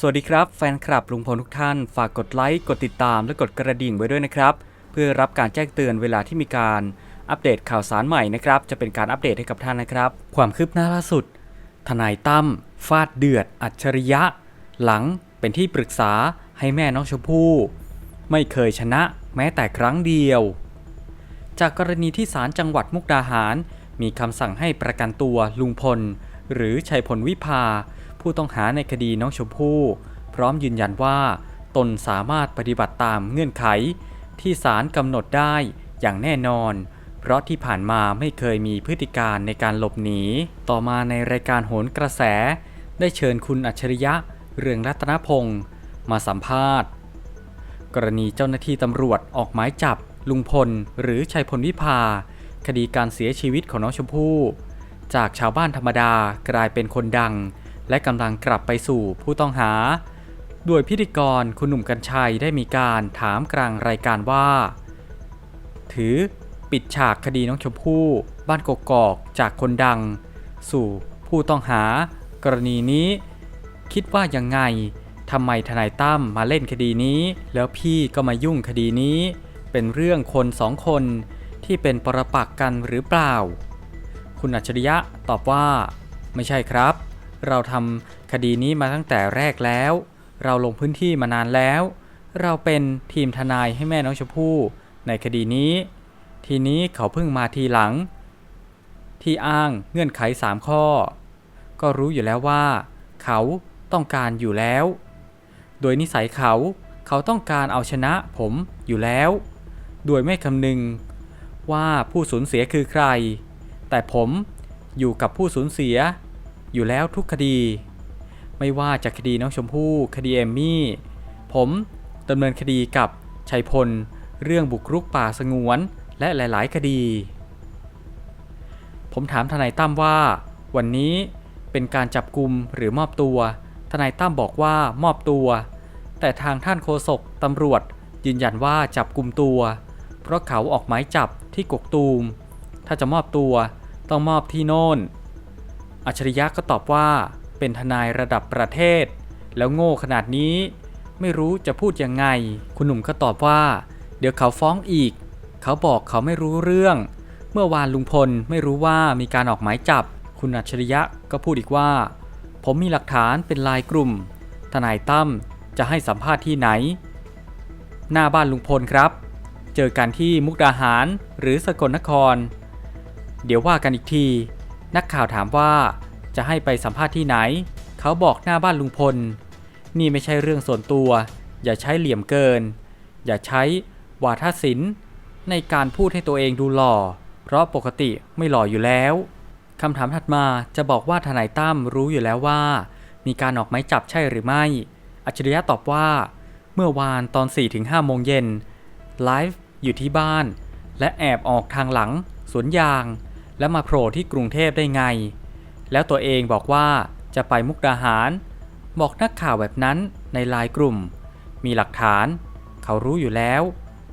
สวัสดีครับแฟนคลับลุงพลทุกท่าน ฝากกดไลค์ กดติดตาม และกดกระดิ่งไว้ด้วยนะครับ เพื่อรับการแจ้งเตือนเวลาที่มีการอัปเดตข่าวสารใหม่นะครับ จะเป็นการอัปเดตให้กับท่านนะครับ ความคืบหน้าล่าสุด ทนายตั้มฟาดเดือด อัจฉริยะ หลังเป็นที่ปรึกษาให้แม่น้องชมพู่ ไม่เคยชนะแม้แต่ครั้งเดียว จากกรณีที่ศาลจังหวัดมุกดาหาร มีคำสั่งให้ประกันตัวลุงพล หรือชัยพลวิภา ผู้ต้องหาในคดีน้องชมพู่พร้อมยืนยันว่า ตนสามารถปฏิบัติตามเงื่อนไข ที่ศาลกำหนดได้อย่างแน่นอน เพราะที่ผ่านมาไม่เคยมีพฤติการในการหลบหนี ต่อมาในรายการโหนกระแส ได้เชิญคุณอัจฉริยะ เรืองรัตนพงศ์มาสัมภาษณ์ กรณีเจ้าหน้าที่ตำรวจออกหมายจับ ลุงพล หรือชัยพลวิภา คดีการเสียชีวิตของน้องชมพู่ จากชาวบ้านธรรมดากลายเป็นคนดัง และกำลังกลับไปสู่ผู้ต้องหา โดยพิธีกรคุณหนุ่มกัญชัยได้มีการถามกลางรายการว่า ถือปิดฉากคดีน้องชมพู่บ้านกกอกจากคนดัง สู่ผู้ต้องหากรณีนี้ คิดว่ายังไงทำไมทนายตั้มมาเล่นคดีนี้ แล้วพี่ก็มายุ่งคดีนี้ เป็นเรื่องคนสองคนที่เป็นปรปักกันหรือเปล่า คุณอัจฉริยะตอบว่า ไม่ใช่ครับ เราทำคดีนี้มาตั้งแต่แรกแล้ว เราลงพื้นที่มานานแล้ว เราเป็นทีมทนายให้แม่น้องชมพู่ในคดีนี้ ทีนี้เขาเพิ่งมาทีหลัง ที่อ้างเงื่อนไข 3 ข้อ ก็รู้อยู่แล้วว่า เขาต้องการอยู่แล้ว โดยนิสัยเขาเขาต้องการเอาชนะผมอยู่แล้ว โดยไม่คำนึงว่าผู้สูญเสียคือใคร แต่ผมอยู่กับผู้สูญเสีย อยู่แล้วทุกคดี ไม่ว่าจะคดีน้องชมพู่ คดีเอมมี่ ผมดำเนินคดีกับชัยพล เรื่องบุกรุกป่าสงวนและหลาย ๆ คดี ผมถามทนายตั้มว่า วันนี้เป็นการจับกลุ่มหรือมอบตัว ทนายตั้มบอกว่ามอบตัว แต่ทางท่านโฆษกตำรวจ ยืนยันว่าจับกลุ่มตัว เพราะเขาออกหมายจับที่กกตูม ถ้าจะมอบตัวต้องมอบที่โน่น อัจฉริยะก็ตอบว่า เป็นทนายระดับประเทศ แล้วโง่ขนาดนี้ ไม่รู้จะพูดยังไง คุณหนุ่มก็ตอบว่า เดี๋ยวเขาฟ้องอีก เขาบอกเขาไม่รู้เรื่อง เมื่อวานลุงพลไม่รู้ว่ามีการออกหมายจับ คุณอัจฉริยะก็พูดอีกว่า ผมมีหลักฐานเป็นลายกลุ่ม ทนายตั้มจะให้สัมภาษณ์ที่ไหน หน้าบ้านลุงพลครับ เจอกันที่มุกดาหารหรือสกลนคร เดี๋ยวว่ากันอีกที นักข่าวถามว่าจะให้ไปสัมภาษณ์ที่ไหน เขาบอกหน้าบ้านลุงพล นี่ไม่ใช่เรื่องส่วนตัว อย่าใช้เหลี่ยมเกิน อย่าใช้วาทศิลป์ในการพูดให้ตัวเองดูหล่อ เพราะปกติไม่หล่ออยู่แล้วคำถามถัดมาจะบอกว่าทนายตั้มรู้อยู่แล้วว่า มีการออกหมายจับใช่หรือไม่ อัจฉริยะตอบว่า เมื่อวานตอน 4-5 โมงเย็นไลฟ์อยู่ที่บ้าน และแอบออกทางหลังสวนยาง แล้วมาโผล่ที่กรุงเทพได้ไง แล้วตัวเองบอกว่าจะไปมุกดาหาร บอกนักข่าวแบบนั้นในไลน์กลุ่ม มีหลักฐาน เขารู้อยู่แล้ว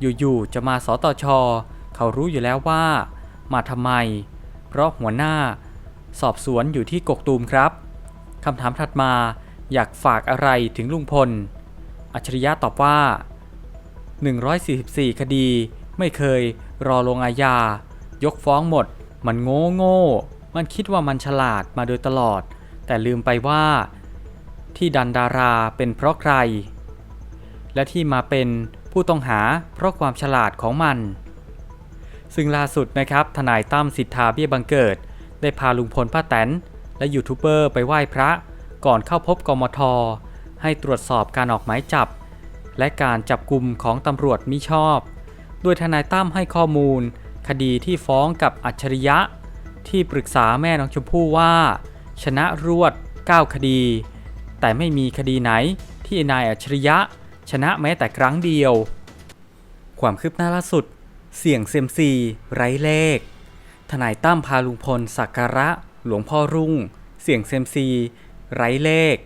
อยู่ๆจะมาสตช เขารู้อยู่แล้วว่า มาทำไม เพราะหัวหน้า สอบสวนอยู่ที่กกตูมครับคำถามถัดมาอยากฝากอะไรถึงลุงพล อัจฉริยะตอบว่า 144 คดีไม่เคยรอลงอาญายกฟ้องหมด มันโง่โง่ มันคิดว่ามันฉลาดมาโดยตลอด แต่ลืมไปว่า ที่ดันดาราเป็นเพราะใคร และที่มาเป็นผู้ต้องหาเพราะความฉลาดของมัน ซึ่งล่าสุดนะครับทนายตั้มสิทธาเบี้ยบังเกิด ได้พาลุงพลป้าแตน และยูทูบเบอร์ไปไหว้พระ ก่อนเข้าพบกมท ให้ตรวจสอบการออกหมายจับ และการจับกลุ่มของตำรวจมิชอบ โดยทนายตั้มให้ข้อมูล คดีที่ฟ้องกับอัจฉริยะ ที่ปรึกษาแม่น้องชมพู่ว่า ชนะรวด 9 คดี แต่ไม่มีคดีไหนที่นายอัจฉริยะ ชนะแม้แต่ครั้งเดียว ความคืบหน้าล่าสุด เสี่ยงเซยมซี ไร้เลข ทนายตั้มพาลุงพลสักการะ หลวงพ่อรุ่ง เสี่ยงเซยมซี ไร้เลข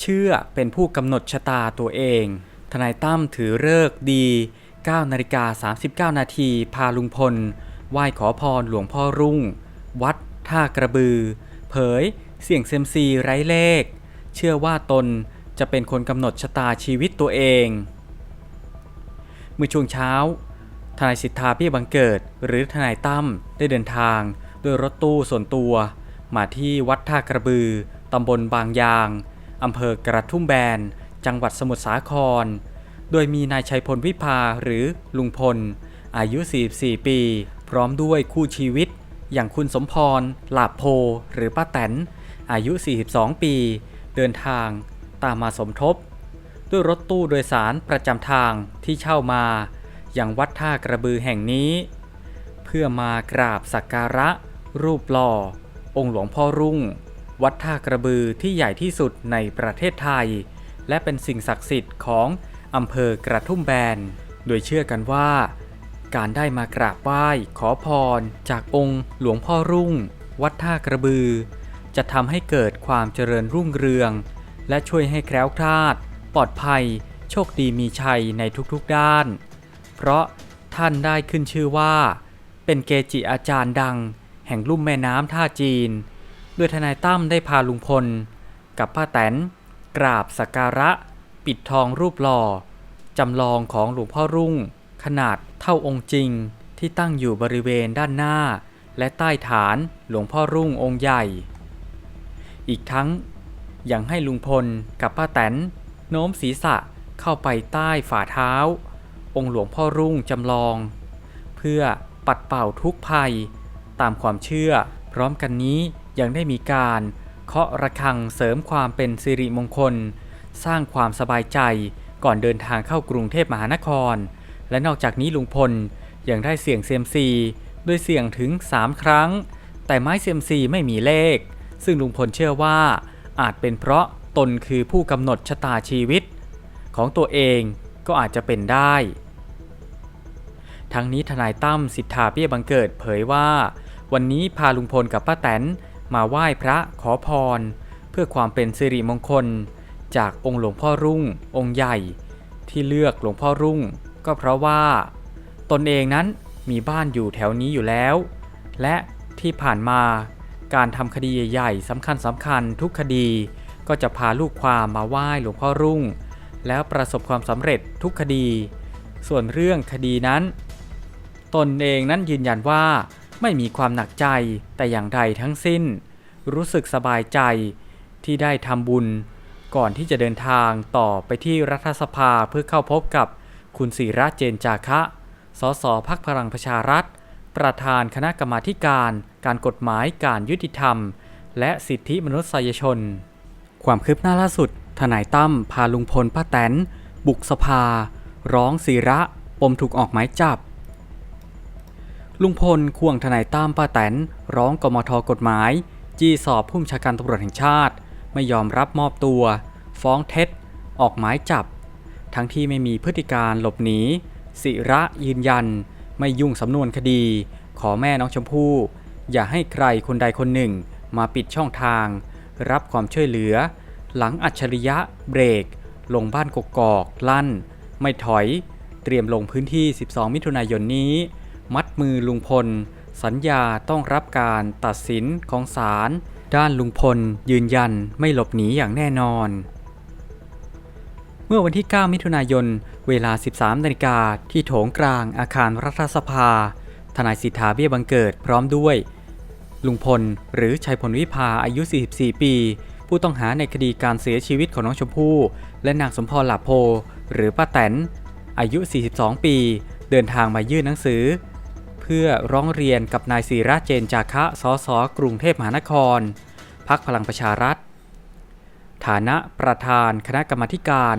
เชื่อเป็นผู้กำหนดชะตาตัวเอง ทนายตั้มถือเลิกดี 9นาฬิกา39 นาทีพาลุงพล ไหว้ขอพรหลวงพ่อรุ่ง วัด ท่ากระบือ เผย เสี่ยงเซมซีไร้เลข เชื่อว่าตนจะเป็นคนกำหนดชะตาชีวิตตัวเอง เมื่อช่วงเช้า ทนายสิทธาเบี้ยบังเกิด หรือทนายตั้มได้เดินทางด้วยรถตู้ส่วนตัว มาที่วัดท่ากระบือตำบลบางยางอำเภอกระทุ่มแบน จังหวัดสมุทรสาคร โดยมีนายชัยพลวิภาหรือลุงพล อายุ 44 ปี พร้อมด้วยคู่ชีวิต อย่างคุณสมพรหลาบโพหรือป้าแตน อายุ 42 ปี เดินทางตามมาสมทบ ด้วยรถตู้โดยสารประจำทางที่เช่ามาอย่างวัดท่ากระบือแห่งนี้ เพื่อมากราบสักการะ รูปหล่อ องค์หลวงพ่อรุ่ง วัดท่ากระบือที่ใหญ่ที่สุดในประเทศไทย และเป็นสิ่งศักดิ์สิทธิ์ของ อำเภอกระทุ่มแบน โดยเชื่อกันว่า การได้มากราบไหว้ขอพร จากองค์หลวงพ่อรุ่ง วัดท่ากระบือ จะทำให้เกิดความเจริญรุ่งเรือง และช่วยให้แคล้วคลาด ปลอดภัย โชคดีมีชัยในทุกๆด้าน เพราะท่านได้ขึ้นชื่อว่า เป็นเกจิอาจารย์ดัง แห่งลุ่มแม่น้ำท่าจีนโดยทนายตั้มได้พาลุงพล กับป้าแตนกราบสักการะ ปิดทองรูปหล่อจำลองของหลวงพ่อรุ่ง ขนาดเท่าองค์จริงที่ตั้งอยู่บริเวณด้านหน้า และใต้ฐานหลวงพ่อรุ่งองค์ใหญ่ อีกทั้งยังให้ลุงพลกับป้าแตนโน้มศีรษะเข้าไปใต้ฝ่าเท้า องค์หลวงพ่อรุ่งจำลอง เพื่อปัดเป่าทุกภัย ตามความเชื่อ พร้อมกันนี้ยังได้มีการเคาะระฆังเสริมความเป็นสิริมงคล สร้างความสบายใจก่อนเดินทางเข้ากรุงเทพมหานคร และนอกจากนี้ลุงพลยังได้เสี่ยงเซียมซีด้วยเสี่ยงถึง 3 ครั้ง แต่ไม้เซียมซีไม่มีเลข ซึ่งลุงพลเชื่อว่า อาจเป็นเพราะตนคือผู้กำหนดชะตาชีวิต ของตัวเองก็อาจจะเป็นได้ ทั้งนี้ทนายตั้มสิทธาเบี้ยบังเกิดเผยว่า วันนี้พาลุงพลกับป้าแตนมาไหว้พระขอพร เพื่อความเป็นสิริมงคล จากองค์หลวงพ่อรุ่ง องค์ใหญ่ ที่เลือกหลวงพ่อรุ่ง ก็เพราะว่า ตนเองนั้นมีบ้านอยู่แถวนี้อยู่แล้ว และที่ผ่านมาการทำคดีใหญ่ๆสำคัญสำคัญทุกคดี ก็จะพาลูกความมาไหว้หลวงพ่อรุ่ง แล้วประสบความสำเร็จทุกคดี ส่วนเรื่องคดีนั้น ตนเองนั้นยืนยันว่าไม่มีความหนักใจแต่อย่างใดทั้งสิ้น รู้สึกสบายใจที่ได้ทำบุญ ก่อนที่จะเดินทางต่อไปที่รัฐสภาเพื่อเข้าพบกับคุณศิระเจนจาคะ สสพักพลังประชารัฐ ประธานคณะกรรมาการ การกฎหมายการยุติธรรม และสิทธิมนุษยชน ความคืบหน้าล่าสุด ทนายตั้มพาลุงพลป้าแตน บุกสภา ร้องศิระ ปมถูกออกหมายจับ ลุงพลควงทนายตั้มป้าแตน ร้องกมทกฎหมาย จี้สอบผู้บัญชาการตำรวจแห่งชาติ ไม่ยอมรับมอบตัว ฟ้องเท็จ ออกหมายจับ ทั้งที่ไม่มีพฤติการหลบหนีศิระยืนยัน ไม่ยุ่งสำนวนคดี ขอแม่น้องชมพู่ อย่าให้ใครคนใดคนหนึ่งมาปิดช่องทาง รับความช่วยเหลือ หลังอัจฉริยะเบรก ลงบ้านกกอกลั่น ไม่ถอย เตรียมลงพื้นที่ 12 มิถุนายนนี้ มัดมือลุงพล สัญญาต้องรับการตัดสินของศาล ด้านลุงพลยืนยันไม่หลบหนีอย่างแน่นอน เมื่อวันที่ 9 มิถุนายน เวลา 13นาฬิกาที่โถงกลางอาคารรัฐสภา ทนายสิทธาเบี้ยบังเกิดพร้อมด้วย ลุงพลหรือชัยพลวิภาอายุ 44 ปี ผู้ต้องหาในคดีการเสียชีวิตของน้องชมพู่ และนางสมพรหลาโพ หรือป้าแตน อายุ 42 ปี เดินทางมายื่นหนังสือ เพื่อร้องเรียนกับนายศิระเจนจาคะ สส กรุงเทพมหานคร พักพลังประชารัฐ ฐานะประธานคณะกรรมการ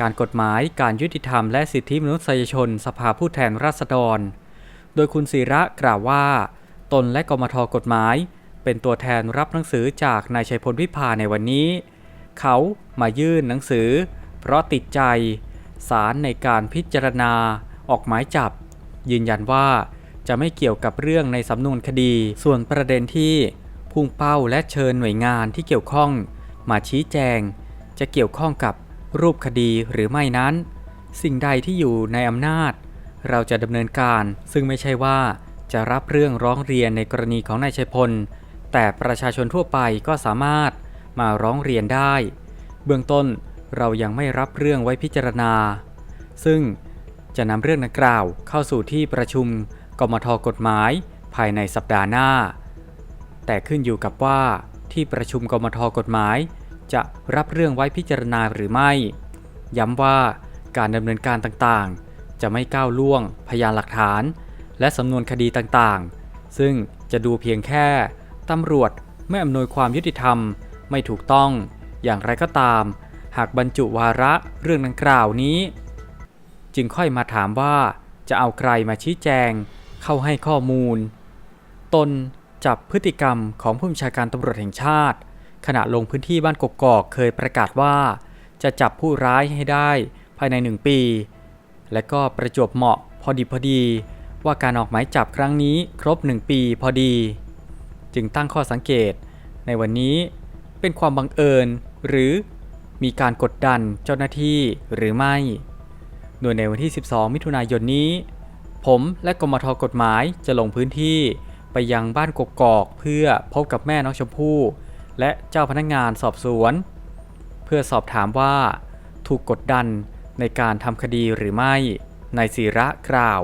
การกฎหมายการยุติธรรมและสิทธิมนุษยชนสภาผู้แทนราษฎร โดยคุณศิระกล่าวว่า ตนและกมทกฎหมาย เป็นตัวแทนรับหนังสือจากนายชัยพลวิภาในวันนี้ เขามายื่นหนังสือ เพราะติดใจสารในการพิจารณาออกหมายจับ ยืนยันว่า จะไม่เกี่ยวกับเรื่องในสำนวนคดี ส่วนประเด็นที่พุ่งเป้าและเชิญหน่วยงานที่เกี่ยวข้อง มาชี้แจง จะเกี่ยวข้องกับรูปคดีหรือไม่นั้น สิ่งใดที่อยู่ในอำนาจ เราจะดำเนินการ ซึ่งไม่ใช่ว่าจะรับเรื่องร้องเรียนในกรณีของนายชัยพล แต่ประชาชนทั่วไปก็สามารถมาร้องเรียนได้ เบื้องต้นเรายังไม่รับเรื่องไว้พิจารณา ซึ่งจะนำเรื่องดังกล่าวเข้าสู่ที่ประชุม กมทกฎหมายภายในสัปดาห์หน้า แต่ขึ้นอยู่กับว่าที่ประชุมกมทกฎหมาย จะรับเรื่องไว้พิจารณาหรือไม่ ย้ำว่าการดำเนินการต่างๆ จะไม่ก้าวล่วงพยานหลักฐาน และสำนวนคดีต่างๆ ซึ่งจะดูเพียงแค่ตำรวจไม่อำนวยความยุติธรรมไม่ถูกต้อง อย่างไรก็ตาม หากบรรจุวาระเรื่องดังกล่าวนี้ จึงค่อยมาถามว่าจะเอาใครมาชี้แจง เข้าให้ข้อมูล ตนจับพฤติกรรมของผู้บัญชาการตำรวจแห่งชาติ ขณะลงพื้นที่บ้านกกอกเคยประกาศว่า จะจับผู้ร้ายให้ได้ภายในหนึ่งปี และก็ประจวบเหมาะพอดีพอดี ว่าการออกหมายจับครั้งนี้ครบหนึ่งปีพอดี จึงตั้งข้อสังเกต ในวันนี้เป็นความบังเอิญหรือมีการกดดันเจ้าหน้าที่หรือไม่ โดยในวันที่ 12 มิถุนายนนี้ ผมและกรมทกฎหมายจะลงพื้นที่ไปยังบ้านกกอกเพื่อพบกับแม่น้องชมพู่ และเจ้าพนักงานสอบสวน เพื่อสอบถามว่า ถูกกดดันในการทำคดีหรือไม่ในศิระกล่าว